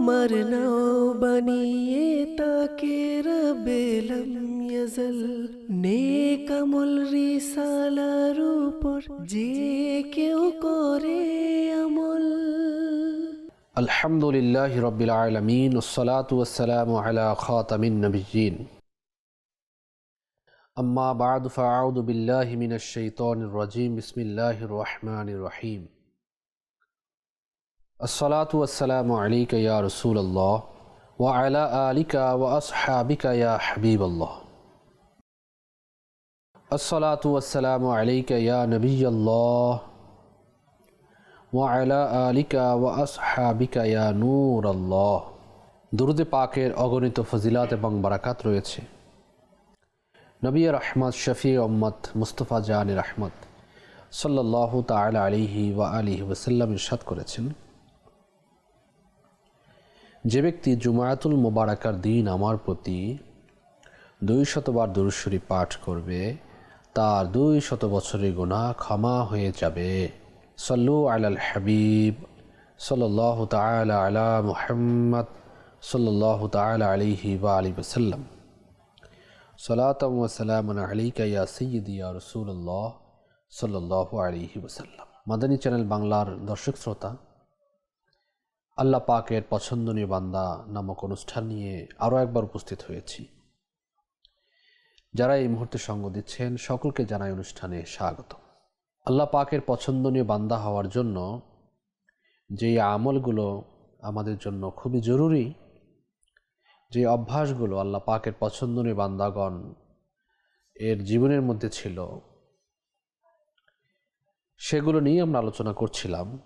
আমার নাও বানিয়ে তাকে রবেলম ইয়াজল নেক আমল রিসালার উপর যে কেউ করে আমল আলহামদুলিল্লাহ রবিল আলমিন ওসলাতু ওসালাম আলা খাতামিন নবীন আম্মা বাদ ফাউদ বিল্লাহ মিনাশ শাইতানির রাজিম বিসমিল্লাহির রহমানির রহিম আসসালাতু আসসালামু আলিকা ইয়া রসুল্লাহ ওয়া আলা আলিকা ওয়া আসহাবিকা ইয়া হাবিব আল্লাহ আসসালাতু আসসালামু আলাইকা ইয়া নবী আল্লাহ ওয়া আলা আলিকা ওয়া আসহাবিকা ইয়া নূর আল্লাহ দুরুদে পাকের অগণিত ফজিলাত এবং বারাকাত রয়েছে। নবী রহমত, শফি উম্মত, মুস্তফা জাহান রহমত সাল্লাহ তালা আলিহি ওয়া আলিহি ওসাল্লাম ইরশাদ করেছেন। যে ব্যক্তি জুমায়াতুল মোবারকার দিন আমার প্রতি দুই শতবার দুরুশ্বরী পাঠ করবে, তার দুই শত বছরের গুণা ক্ষমা হয়ে যাবে। সল্লু আলাল হাবিব সাল্লাহ তালা আলা মুহাম্মদ সাল্লাহ তালা আলিহি বা আলী ওসাল্লাম সালাতম ওসালাম আলিকা সৈয়দি ইয়া রসুল্লাহ সাল্লাহ আলিহি ওসাল্লাম মাদানী চ্যানেল বাংলার দর্শক শ্রোতা আল্লাহ পাকের পছন্দনীয় বান্দা নামক অনুষ্ঠান নিয়ে আরও একবার উপস্থিত হয়েছি। যারা এই মুহূর্তে সঙ্গ দিচ্ছেন, সকলকে জানাই অনুষ্ঠানে স্বাগত। আল্লাহ পাকের পছন্দনীয় বান্দা হওয়ার জন্য যে আমলগুলো আমাদের জন্য খুবই জরুরি যে অভ্যাসগুলো আল্লাহ পাকের পছন্দনীয় বান্দাগণ এর জীবনের মধ্যে ছিল, সেগুলো নিয়ে আমরা আলোচনা করছিলাম।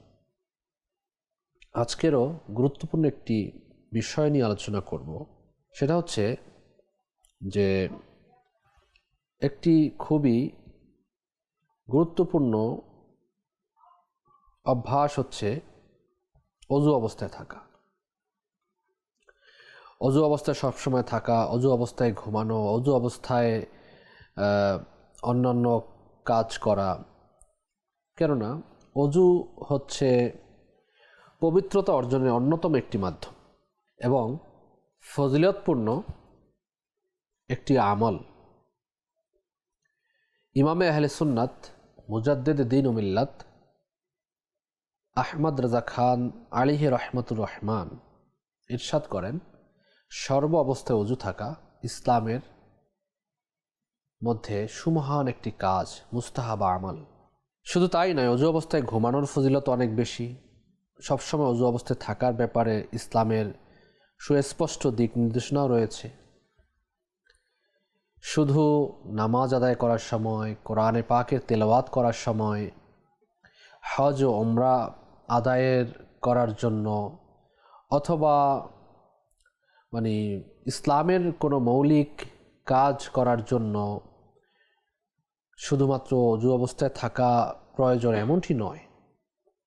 আজকেরও গুরুত্বপূর্ণ একটি বিষয় নিয়ে আলোচনা করব। সেটা হচ্ছে যে একটি খুবই গুরুত্বপূর্ণ অভ্যাস হচ্ছে অজু অবস্থায় থাকা। অজু অবস্থায় সবসময় থাকা, অজু অবস্থায় ঘুমানো, অজু অবস্থায় অন্যান্য কাজ করা। কেননা অজু হচ্ছে পবিত্রতা অর্জনের অন্যতম একটি মাধ্যম এবং ফজিলতপূর্ণ একটি আমল। ইমামে আহলে সুন্নাত, মুজাদ্দেদ দিন উমিল্লাত আহমদ রাজা খান আলিহে রহমতুর রহমান ইরশাদ করেন, সর্ব অবস্থায় অজু থাকা ইসলামের মধ্যে সুমহান একটি কাজ, মুস্তাহাবা আমল। শুধু তাই নয়, অজু অবস্থায় ঘুমানোর ফজিলত অনেক বেশি। সবসময় অজু অবস্থায় থাকার ব্যাপারে ইসলামের সুস্পষ্ট দিক নির্দেশনাও রয়েছে। শুধু নামাজ আদায় করার সময়, কোরআনে পাকের তেলাওয়াত করার সময়, হজ ও ওমরা আদায়ের করার জন্য অথবা মানে ইসলামের কোনো মৌলিক কাজ করার জন্য শুধুমাত্র অজু অবস্থায় থাকা প্রয়োজন এমনটি নয়,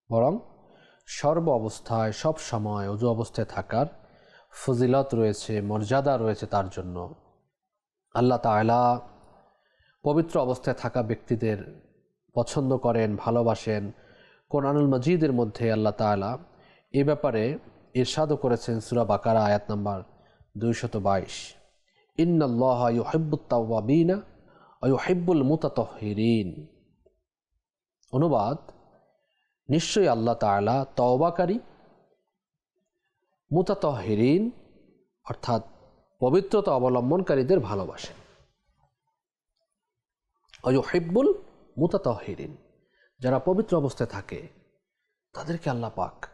বরং সর্ব অবস্থায়, সব সময় অজু অবস্থায় থাকার ফজিলত রয়েছে, মর্যাদা রয়েছে তার জন্য। আল্লাহ তালা পবিত্র অবস্থায় থাকা ব্যক্তিদের পছন্দ করেন, ভালোবাসেন। কোরআনুল মজিদের মধ্যে আল্লাহ তালা এ ব্যাপারে ইরশাদও করেছেন সুরা বাকারা, আয়াত নাম্বার দুইশত বাইশ। ইন্নআল্লাহ ইউহিবুত্তাওয়াবিনা মুতাতহিরিন। অনুবাদ নিশ্চয়ই আল্লাহ তালা তওবাকারী মুতাতহিরিন অর্থাৎ পবিত্রতা অবলম্বনকারীদের ভালোবাসেন। ভালোবাসে অয়ুহিব্বুল মুতাতহিরিন যারা পবিত্র অবস্থায় থাকে, তাদেরকে আল্লাহ পাক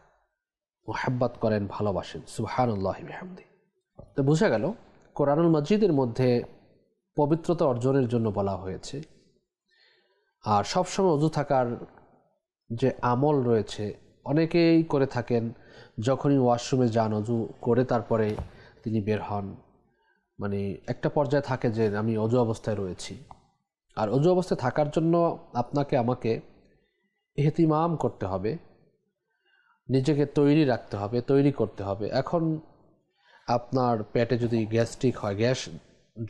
মোহাব্বাত করেন, ভালোবাসেন। সুহানুল্লাহ মেহামদি তো বোঝা গেল, কোরআনুল মসজিদের মধ্যে পবিত্রতা অর্জনের জন্য বলা হয়েছে। আর সবসময় অজু থাকার যে আমল রয়েছে, অনেকেই করে থাকেন, যখনই ওয়াশরুমে যান, অজু করে তারপরে তিনি বের হন। মানে একটা পর্যায়ে থাকে যে আমি অজু অবস্থায় রয়েছি। আর অজু অবস্থায় থাকার জন্য আপনাকে আমাকে এহতিমাম করতে হবে। নিজেকে তৈরি রাখতে হবে, তৈরি করতে হবে। এখন আপনার পেটে যদি গ্যাস্ট্রিক হয়, গ্যাস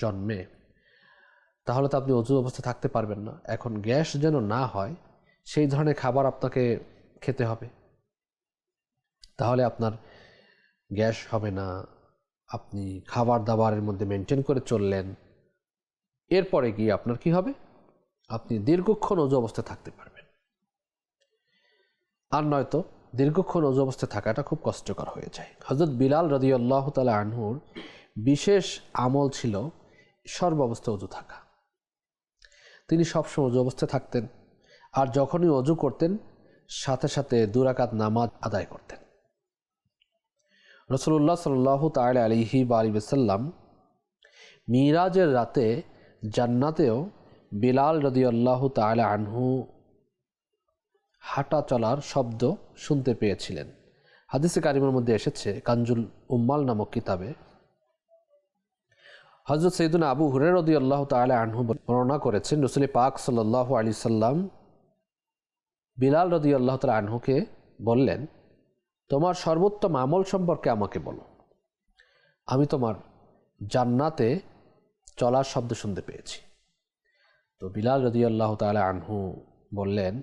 জন্মে, তাহলে তো আপনি অজু অবস্থায় থাকতে পারবেন না। এখন গ্যাস যেন না হয় সেই ধরনের খাবার আপনাকে খেতে হবে। তাহলে আপনার গ্যাস হবে না, আপনি খাবার দাবারের মধ্যে মেনটেন করে চললেন। এরপরে গিয়ে আপনার কি হবে? আপনি দীর্ঘক্ষণ অজু অবস্থায় থাকতে পারবেন। আর নয়তো দীর্ঘক্ষণ অজু অবস্থায় থাকাটা খুব কষ্টকর হয়ে যায়। হজরত বিলাল রদি আল্লাহ তালা আনহুর বিশেষ আমল ছিল সর্ব সর্বাবস্থা অজু থাকা। তিনি সবসময় অজু অবস্থায় থাকতেন। আর যখনই অজু করতেন, সাথে সাথে দুরাকাত নামাজ আদায় করতেন। রসুল্লাহ সাল্লাহ তাল আলিহি বা আলী সাল্লাম মিরাজের রাতে জান্নাতেও বিলাল রদি আল্লাহ তালা আনহু হাঁটা চলার শব্দ শুনতে পেয়েছিলেন। হাদিসে কারিমের মধ্যে এসেছে কাঞ্জুল উম্মাল নামক কিতাবে। হজরত সৈদুন আবু হুরের রদি আল্লাহ তালা আনহু বর্ণনা করেছেন, রসুল পাক সাল্লাহ আলি সাল্লাম বিলাল রদি আল্লাহ তালা আনহুকে বললেন, তোমার সর্বোত্তম আমল সম্পর্কে আমাকে বলো। আমি তোমার জান্নাতে চলার শব্দ শুনতে পেয়েছি। তো বিলাল রদি আল্লাহ তালা আনহু বললেন,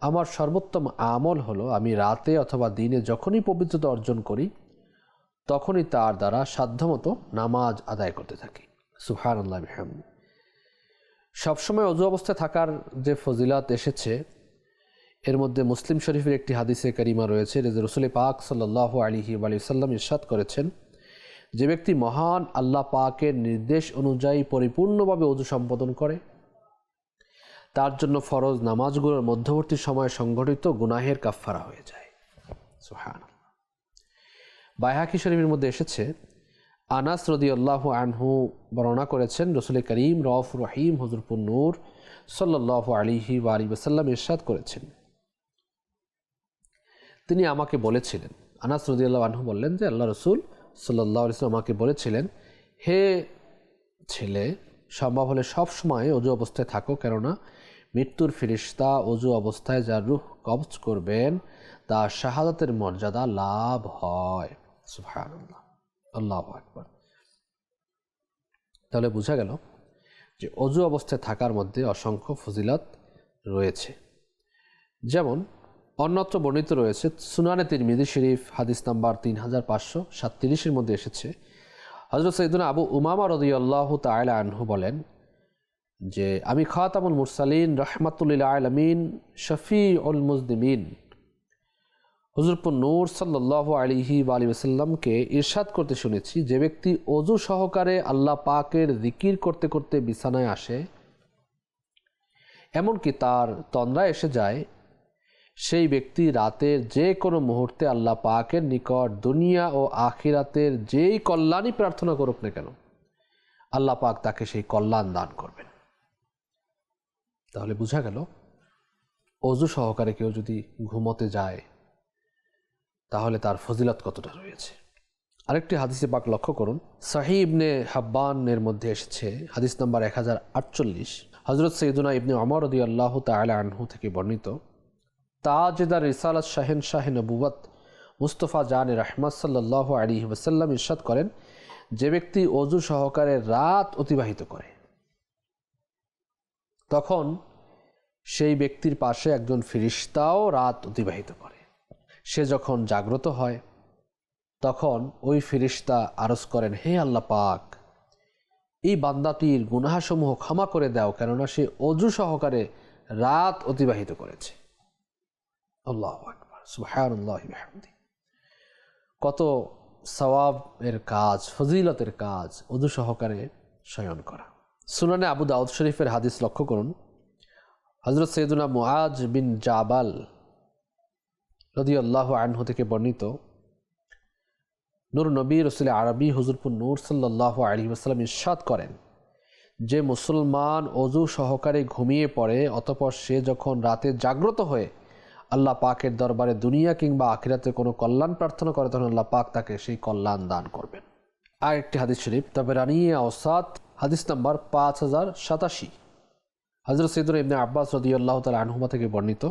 আমার সর্বোত্তম আমল হলো আমি রাতে অথবা দিনে যখনই পবিত্রতা অর্জন করি, তখনই তার দ্বারা সাধ্যমতো নামাজ আদায় করতে থাকি। সুহান আল্লাহ সবসময় অজু অবস্থায় থাকার যে ফজিলাত এসেছে এর মধ্যে মুসলিম শরীফের একটি হাদিসে করিমা রয়েছে, যে রসুল পাক সাল্লাহ আলিহি আলি সাল্লাম ইরশাদ করেছেন, যে ব্যক্তি মহান আল্লাহ পাকের নির্দেশ অনুযায়ী পরিপূর্ণভাবে অজু সম্পাদন করে, তার জন্য ফরজ নামাজগুলোর মধ্যবর্তী সময়ে সংঘটিত গুনাহের কাফফারা হয়ে যায়। সুহান বাইহাকি শরীফের মধ্যে এসেছে, আনাস রদি আল্লাহ আনহু বর্ণনা করেছেন, রসুল করিম রফ রহিম হজরপুর নূর সাল্লাহ আলিহি ওসাল্লাম ইরশাদ করেছেন। তিনি আমাকে বলেছিলেন। আনাস রদি আল্লাহ আনহু বললেন যে, আল্লাহ রসুল সাল্লাহ ইসলাম আমাকে বলেছিলেন, হে ছেলে, সম্ভব হলে সব সময় অজু অবস্থায় থাকো, কেননা মৃত্যুর ফিরিস্তা অজু অবস্থায় যার রুহ কবচ করবেন তা শাহাদাতের মর্যাদা লাভ হয়। আল্লাহ আকবর। তাহলে বোঝা গেল যে, অজু অবস্থায় থাকার মধ্যে অসংখ্য ফজিলত রয়েছে। যেমন অন্যত্র বর্ণিত রয়েছে, সুনানে তিরমিদি শরীফ, হাদিস নাম্বার তিন হাজার পাঁচশো সাতত্রিশের মধ্যে এসেছে। হজরত সৈদুল আবু উমামা রদিয়াল্লাহ তাইলা আনহু বলেন যে, আমি খাতামুল মুরসালিন রহমাতুল্লিল আলমিন শফি উল মুজদিমিন হজরপুর নূর সাল্লাহ আলিহি আলী ওসাল্লামকে ইরশাদ করতে শুনেছি, যে ব্যক্তি অজু সহকারে আল্লাহ পাকের জিকির করতে করতে বিছানায় আসে, এমনকি তার তন্দ্রা এসে যায় সেই ব্যক্তি রাতের যে কোনো মুহূর্তে আল্লাহ পাকের নিকট দুনিয়া ও আখিরাতের যেই কল্যাণই প্রার্থনা করুক না কেন, আল্লাহ পাক তাকে সেই কল্যাণ দান করবেন। তাহলে বোঝা গেল, অজু সহকারে কেউ যদি ঘুমোতে যায়, তাহলে তার ফজিলত কতটা রয়েছে। আরেকটি হাদিসে পাক লক্ষ্য করুন সাহি ইবনে হাব্বানের মধ্যে এসেছে, হাদিস নাম্বার এক হাজার আটচল্লিশ। হজরত সৈদুনা ইবনে অমর আল্লাহ তালা আনহু থেকে বর্ণিত তাজেদার রিসালাত শাহেন শাহে নবুবত মুস্তফা জান রহমত সাল্লাহ আলী ওসাল্লাম ইরশাদ করেন, যে ব্যক্তি অজু সহকারে রাত অতিবাহিত করে, তখন সেই ব্যক্তির পাশে একজন ফিরিস্তাও রাত অতিবাহিত করে। সে যখন জাগ্রত হয়, তখন ওই ফিরিস্তা আরজ করেন, হে আল্লাহ পাক, এই বান্দাটির গুনাহাসমূহ ক্ষমা করে দাও, কেননা সে অজু সহকারে রাত অতিবাহিত করেছে। আল্লাহ আকবর সওয়াবের কাজ, ফজিলতের কাজ অজু সহকারে শয়ন করা। সুনানে আবু দাউদ শরীফের হাদিস লক্ষ্য করুন। হজরত সৈয়দুনা মুআজ বিন জাবাল রদি আল্লাহ আনহু থেকে বর্ণিত, নূর নবী রসুল আরবি হুজুরপুর নূর সাল্লাহ আলী ওসালাম ইস্বাদ করেন, যে মুসলমান অজু সহকারে ঘুমিয়ে পড়ে, অতপর সে যখন রাতে জাগ্রত হয়ে আল্লাহ পাকের দরবারে দুনিয়া কিংবা আখিরাতে কোনো কল্যাণ প্রার্থনা করে, তখন আল্লাহ পাক তাকে সেই কল্যাণ দান করবেন। আর একটি হাদিস শরীফ, তবে রানিয়ে আওসাদ, হাদিস নাম্বার পাঁচ হাজার সাতাশি। হজরত সৈদুল ইবনে আব্বাস রদি আল্লাহ তাল আনহুমা থেকে বর্ণিত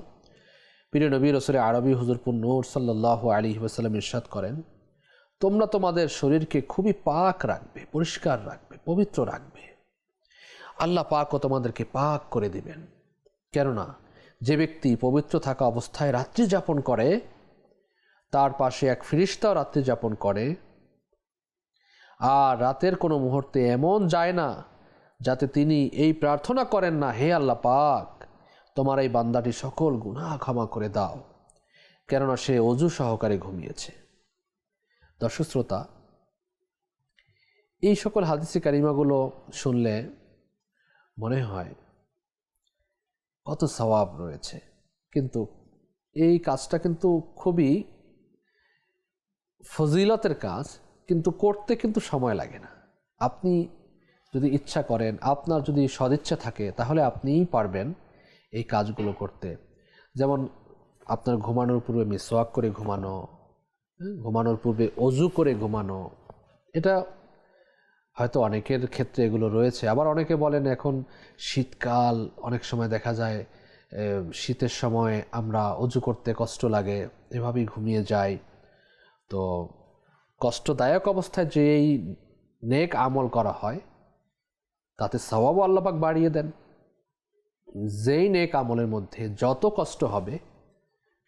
পীর নবী রসুল আরবি হুজুরপুর নূর সাল্লাহ আলী ওসাল্লাম ইরশাদ করেন, তোমরা তোমাদের শরীরকে খুবই পাক রাখবে, পরিষ্কার রাখবে, পবিত্র রাখবে। আল্লাহ পাকও তোমাদেরকে পাক করে দিবেন। কেননা যে ব্যক্তি পবিত্র থাকা অবস্থায় রাত্রি যাপন করে, তার পাশে এক ফিরিস্তাও রাত্রি যাপন করে। আর রাতের কোনো মুহূর্তে এমন যায় না যাতে তিনি এই প্রার্থনা করেন না, হে আল্লাহ পাক, তোমার এই বান্দাটি সকল গুনাহ ক্ষমা করে দাও। কেননা সে অজু সহকারে ঘুমিয়েছে। দর্শক শ্রোতা, এই সকল হাদিসি কারিমাগুলো শুনলে মনে হয় কত সওয়াব রয়েছে। কিন্তু এই কাজটা কিন্তু খুবই ফজিলতের কাজ কিন্তু করতে কিন্তু সময় লাগে না। আপনি যদি ইচ্ছা করেন আপনার যদি সদিচ্ছা থাকে তাহলে আপনিই পারবেন এই কাজগুলো করতে। যেমন আপনার ঘুমানোর পূর্বে মিসওয়াক করে ঘুমানো হ্যাঁ, ঘুমানোর পূর্বে অজু করে ঘুমানো এটা হয়তো অনেকের ক্ষেত্রে এগুলো রয়েছে। আবার অনেকে বলেন এখন শীতকাল, অনেক সময় দেখা যায় শীতের সময় আমরা অজু করতে কষ্ট লাগে, এভাবেই ঘুমিয়ে যাই। তো কষ্টদায়ক অবস্থায় যে এই নেক আমল করা হয়, তাতে সওয়াবও আল্লাপাক বাড়িয়ে দেন। যেই নেক আমলের মধ্যে যত কষ্ট হবে,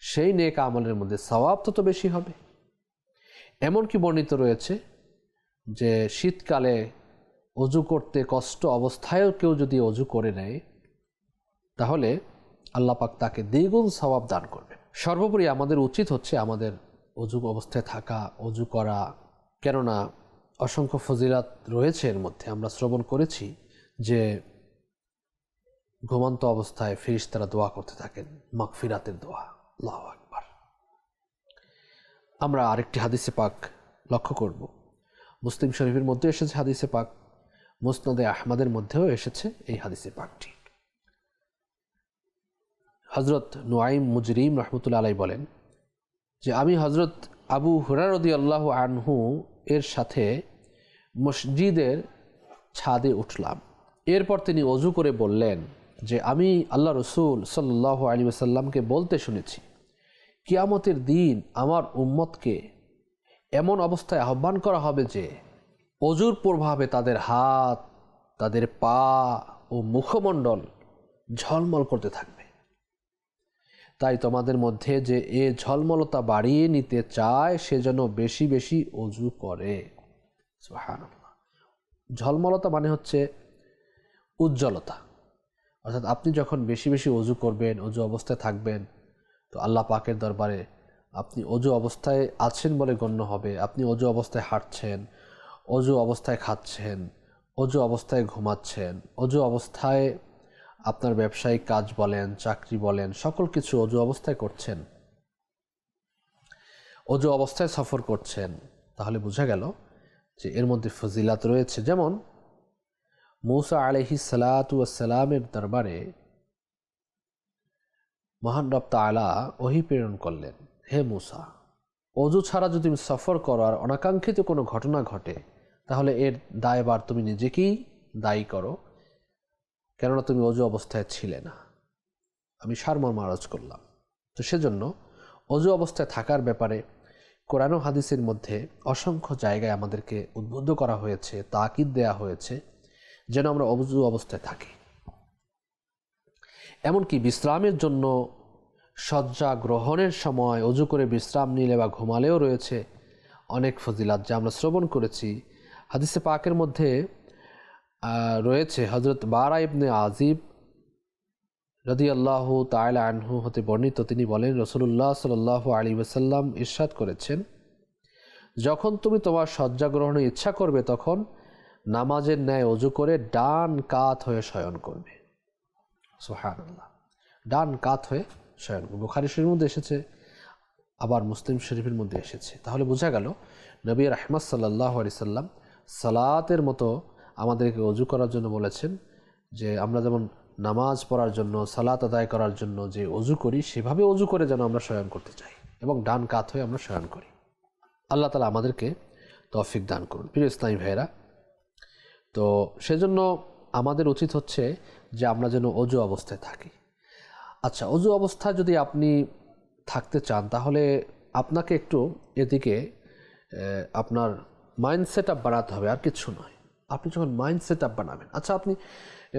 সেই নেক আমলের মধ্যে স্বভাব তত বেশি হবে। এমনকি বর্ণিত রয়েছে যে শীতকালে অজু করতে কষ্ট অবস্থায়ও কেউ যদি অজু করে নেয়, তাহলে আল্লাপাক তাকে দ্বিগুণ সওয়াব দান করবে সর্বোপরি আমাদের উচিত হচ্ছে আমাদের অজু অবস্থায় থাকা, অজু করা। কেননা অসংখ্য ফজিলাত রয়েছে এর মধ্যে। আমরা শ্রবণ করেছি যে ঘুমন্ত অবস্থায় ফিরিস তারা দোয়া করতে থাকেন, মাগফিরাতের দোয়া। আল্লাহ আকবার। আমরা আরেকটি হাদিসে পাক লক্ষ্য করব। মুসলিম শরীফের মধ্যে এসেছে হাদিসে পাক। মুসনাদে আহমদের মধ্যেও এসেছে এই হাদিসে পাকটি। হজরত নোয়াইম মুজরিম রহমতুল্লা আলাই বলেন যে, আমি হজরত আবু হুরারদি আল্লাহ আনহু এর সাথে মসজিদের ছাদে উঠলাম। এরপর তিনি অজু করে বললেন যে, আমি আল্লাহ রসুল সাল্লাহ আলী সাল্লামকে বলতে শুনেছি, কিয়ামতের দিন আমার উম্মতকে এমন অবস্থায় আহ্বান করা হবে যে অজুর প্রভাবে তাদের হাত, তাদের পা ও মুখমণ্ডল ঝলমল করতে থাকবে। তাই তোমাদের মধ্যে যে এ ঝলমলতা বাড়িয়ে নিতে চায়, সে যেন বেশি বেশি অজু করে। ঝলমলতা মানে হচ্ছে উজ্জ্বলতা। অর্থাৎ আপনি যখন বেশি বেশি অজু করবেন, অজু অবস্থায় থাকবেন, তো আল্লাহ পাকের দরবারে আপনি অজু অবস্থায় আছেন বলে গণ্য হবে। আপনি অজু অবস্থায় হাঁটছেন, অজু অবস্থায় খাচ্ছেন, অজু অবস্থায় ঘুমাচ্ছেন, অজু অবস্থায় আপনার ব্যবসায়িক কাজ বলেন, চাকরি বলেন, সকল কিছু অজু অবস্থায় করছেন। অজু অবস্থায় সফর করছেন। তাহলে বোঝা গেল যে এর মধ্যে ফজিলাত রয়েছে। যেমন মৌসা আলহি সালাতামের দরবারে মহান রপ্তা আলা ওহি প্রেরণ করলেন। হে মুসা, অজু ছাড়া যদি তুমি সফর করো আর অনাকাঙ্ক্ষিত কোনো ঘটনা ঘটে, তাহলে এর দায়বার তুমি নিজেকেই দায়ী করো, কেননা তুমি অজু অবস্থায় ছিলে না। আমি সারমর্ম আরজ করলাম। তো সেজন্য অজু অবস্থায় থাকার ব্যাপারে কোরআন হাদিসের মধ্যে অসংখ্য জায়গায় আমাদেরকে উদ্বুদ্ধ করা হয়েছে, তাকিদ দেয়া হয়েছে, যেন আমরা অজু অবস্থায় থাকি। এমনকি বিশ্রামের জন্য শয্যা গ্রহণের সময় অজু করে বিশ্রাম নিলে বা ঘুমালেও রয়েছে অনেক ফজিলাত যা আমরা শ্রবণ করেছি। হাদিসে পাকের মধ্যে রয়েছে হজরত বারা ইবনে আজিব রদি আল্লাহ তাইলা আনহু হতে বর্ণিত। তিনি বলেন রসুল্লাহ সাল আলী ওসাল্লাম ইরশাদ করেছেন, যখন তুমি তোমার শয্যা গ্রহণের ইচ্ছা করবে, তখন নামাজের ন্যায় অজু করে ডান কাত হয়ে শয়ন করবে। সোহান ডান কাত হয়ে শয়ন বুখারি শরীফের মধ্যে এসেছে, আবার মুসলিম শরীফের মধ্যে এসেছে। তাহলে বোঝা গেল, নবী রহমত সাল্লাহ আলি সাল্লাম সালাতের মতো আমাদেরকে অজু করার জন্য বলেছেন যে, আমরা যেমন নামাজ পড়ার জন্য, সালাত আদায় করার জন্য যে অজু করি, সেভাবে অজু করে যেন আমরা শয়ন করতে চাই এবং ডান কাত হয়ে আমরা শয়ন করি। আল্লাহ তালা আমাদেরকে তৌফিক দান করুন। প্রিয় ইসলামী ভাইয়েরা, তো সেজন্য আমাদের উচিত হচ্ছে যে আমরা যেন অজু অবস্থায় থাকি। আচ্ছা অজু অবস্থা যদি আপনি থাকতে চান তাহলে আপনাকে একটু এদিকে আপনার মাইন্ড সেট আপ বাড়াতে হবে আর কিছু নয়। আপনি যখন মাইন্ড সেট আপ বানাবেন আচ্ছা আপনি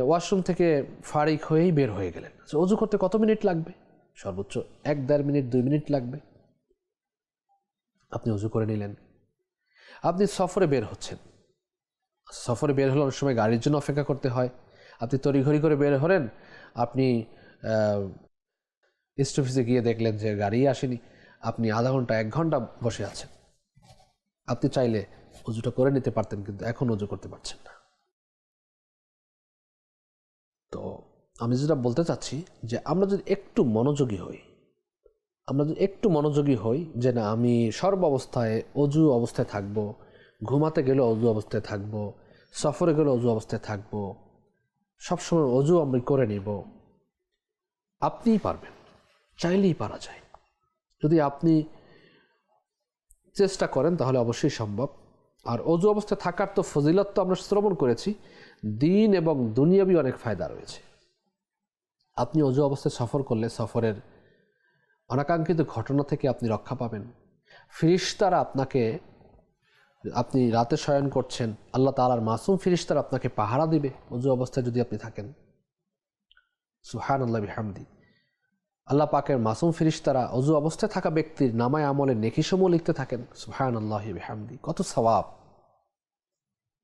ওয়াশরুম থেকে ফারিক হয়েই বের হয়ে গেলেন। আচ্ছা, অজু করতে কত মিনিট লাগবে? সর্বোচ্চ এক দেড় মিনিট দুই মিনিট লাগবে। আপনি উজু করে নিলেন। আপনি সফরে বের হচ্ছেন। সফরে বের হলে অনেক সময় গাড়ির জন্য অপেক্ষা করতে হয়। আপনি তড়িঘড়ি করে বের হলেন। আপনি স্টফিসে গিয়ে দেখলেন যে গাড়ি আসেনি। আপনি আধা ঘণ্টা, এক ঘণ্টা বসে আছেন। আপনি চাইলে উজুটা করে নিতে পারতেন, কিন্তু এখন উজু করতে পারছেন না। তো আমি যেটা বলতে চাচ্ছি যে আমরা যদি একটু মনোযোগী হই, আমরা যদি একটু মনোযোগী হই যে না, আমি সর্ব অবস্থায় অজু অবস্থায় থাকব, ঘুমাতে গেলে অজু অবস্থায় থাকব, সফরে গেলে অজু অবস্থায় থাকব, সবসময় অজু আমি করে নিব আপনিই পারবেন, চাইলেই পারা যায়। যদি আপনি চেষ্টা করেন, তাহলে অবশ্যই সম্ভব। আর অজু অবস্থায় থাকার তো ফজিলত তো আমরা শ্রবণ করেছি। দিন এবং দুনিয়াবি অনেক ফায়দা রয়েছে। আপনি অজু অবস্থায় সফর করলে সফরের অনাকাঙ্ক্ষিত ঘটনা থেকে আপনি রক্ষা পাবেন। ফিরিস্তারা আপনাকে, আপনি রাতে শয়ন করছেন, আল্লাহ তালার মাসুম ফিরিস্তারা আপনাকে পাহারা দিবে। অজু অবস্থায় যদি আপনি থাকেন। সুহান আল্লাহ বিহামদি। আল্লাহ পাকের মাসুম ফিরিস্তারা অজু অবস্থায় থাকা ব্যক্তির নামায় আমলে নেকিসমূহ লিখতে থাকেন সুহান আল্লাহ বিহামদি। কত সবাব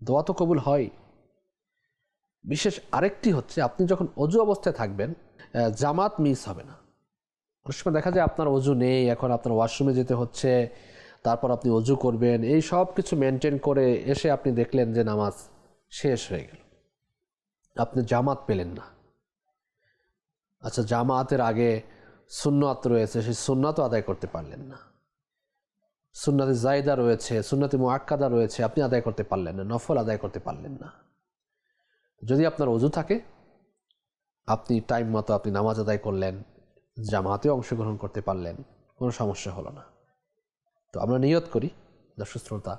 দোয়া তো কবুল হয়। বিশেষ আরেকটি হচ্ছে, আপনি যখন অজু অবস্থায় থাকবেন জামাত মিস হবে না। অনেক সময় দেখা যায় আপনার অজু নেই, এখন আপনার ওয়াশরুমে যেতে হচ্ছে, তারপর আপনি অজু করবেন, এই সব কিছু মেনটেন করে এসে আপনি দেখলেন যে নামাজ শেষ হয়ে গেল। আপনি জামাত পেলেন না। আচ্ছা জামাতের আগে সুন্নাত রয়েছে, সেই সুন্নাতও আদায় করতে পারলেন না। সুন্নাতে জায়দা রয়েছে, সুন্নাতে মুআক্কাদা রয়েছে, আপনি আদায় করতে পারলেন না, নফল আদায় করতে পারলেন না। যদি আপনার অজু থাকে, আপনি টাইম মতো আপনি নামাজ আদায় করলেন জামাতে অংশগ্রহণ করতে পারলেন, কোনো সমস্যা হলো না। তো আমরা নিয়ত করি, দর্শক শ্রোতা,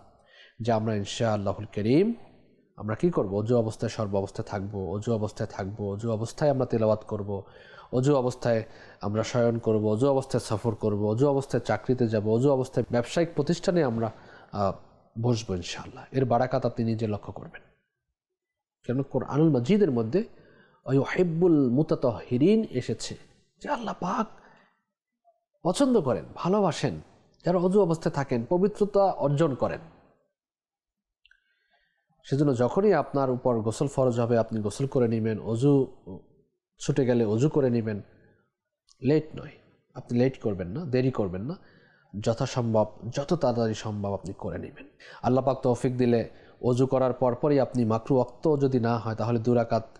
যে আমরা ইনশা আল্লাহুল করিম, আমরা কি করব? অজু অবস্থায় সর্ব অবস্থায় থাকব অজু অবস্থায় থাকব অজু অবস্থায় আমরা তেলাওয়াত করব অজু অবস্থায় আমরা শয়ন করব, অজু অবস্থায় সফর করব, অজু অবস্থায় চাকরিতে যাব, অজু অবস্থায় ব্যবসায়িক প্রতিষ্ঠানে আমরা বসবো ইনশাআল্লাহ। এর বারাকাত আপনি নিজে লক্ষ্য করবেন। কেন কোরআনুল মজিদের মধ্যে ওই হেব্বুল মুতাতহিরিন এসেছে যে আল্লাহ পাক পছন্দ করেন, ভালোবাসেন, যারা অজু অবস্থায় থাকেন, পবিত্রতা অর্জন করেন। সেজন্য যখনই আপনার উপর গোসল ফরজ হবে, আপনি গোসল করে নেবেন, অজু ছুটে গেলে অজু করে নেবেন। লেট নয়। আপনি লেট করবেন না, দেরি করবেন না। যথাসম্ভব, যত তাড়াতাড়ি সম্ভব আপনি করে নেবেন। আল্লাহ পাক তৌফিক দিলে অজু করার পরপরই আপনি মাকরু অক্ত যদি না হয়, তাহলে দুরাকাত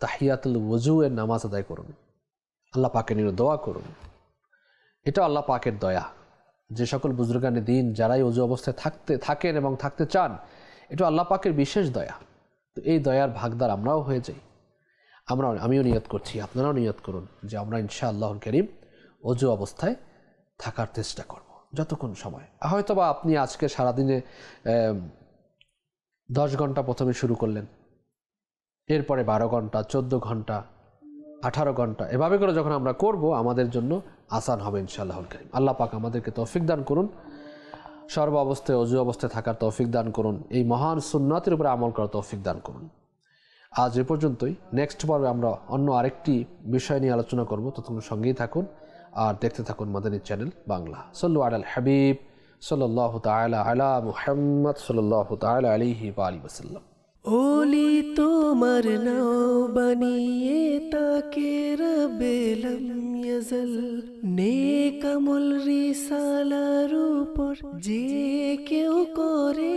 তাহিয়াতুল ওজু এর নামাজ আদায় করুন। আল্লাহ পাকে নিয়ে দোয়া করুন। এটা আল্লাহ পাকের দয়া। যে সকল বুজুর্গানে দিন যারাই অজু অবস্থায় থাকতে, থাকেন এবং থাকতে চান এটা আল্লাহ পাকের বিশেষ দয়া। তো এই দয়ার ভাগদার আমরাও হয়ে যাই। আমরা আমিও নিয়ত করছি, আপনারাও নিয়ত করুন যে আমরা ইনশা আল্লাহর করিম অজু অবস্থায় থাকার চেষ্টা করব, যতক্ষণ সময়। হয়তোবা আপনি আজকে সারাদিনে দশ ঘণ্টা প্রথমে শুরু করলেন, এরপরে বারো ঘণ্টা, চোদ্দ ঘণ্টা, আঠারো ঘণ্টা, এভাবে করে যখন আমরা করব, আমাদের জন্য আসান হবে ইনশাআল্লাহ করিম। আল্লাহ পাক আমাদেরকে তৌফিক দান করুন, সর্ব অবস্থায়, অজু অবস্থায় থাকার তৌফিক দান করুন, এই মহান সুন্নাতের উপরে আমল করার তৌফিক দান করুন। আজ এ পর্যন্তই। নেক্সট পর্বে আমরা অন্য আরেকটি বিষয় নিয়ে আলোচনা করব। ততক্ষণ সঙ্গেই থাকুন আর দেখতে থাকুন মাদানী চ্যানেল বাংলা। সল্লু আল হাবিব সাল্লাহ তালা আলা মুহাম্মদ সাল্লাহ তালা আলিহি বা আলী ওসাল্লাম ওলি তোমার নাও বানিয়ে তাকে রবেলম ইয়াজল। নেকামল রিসালার উপর যে কেউ করে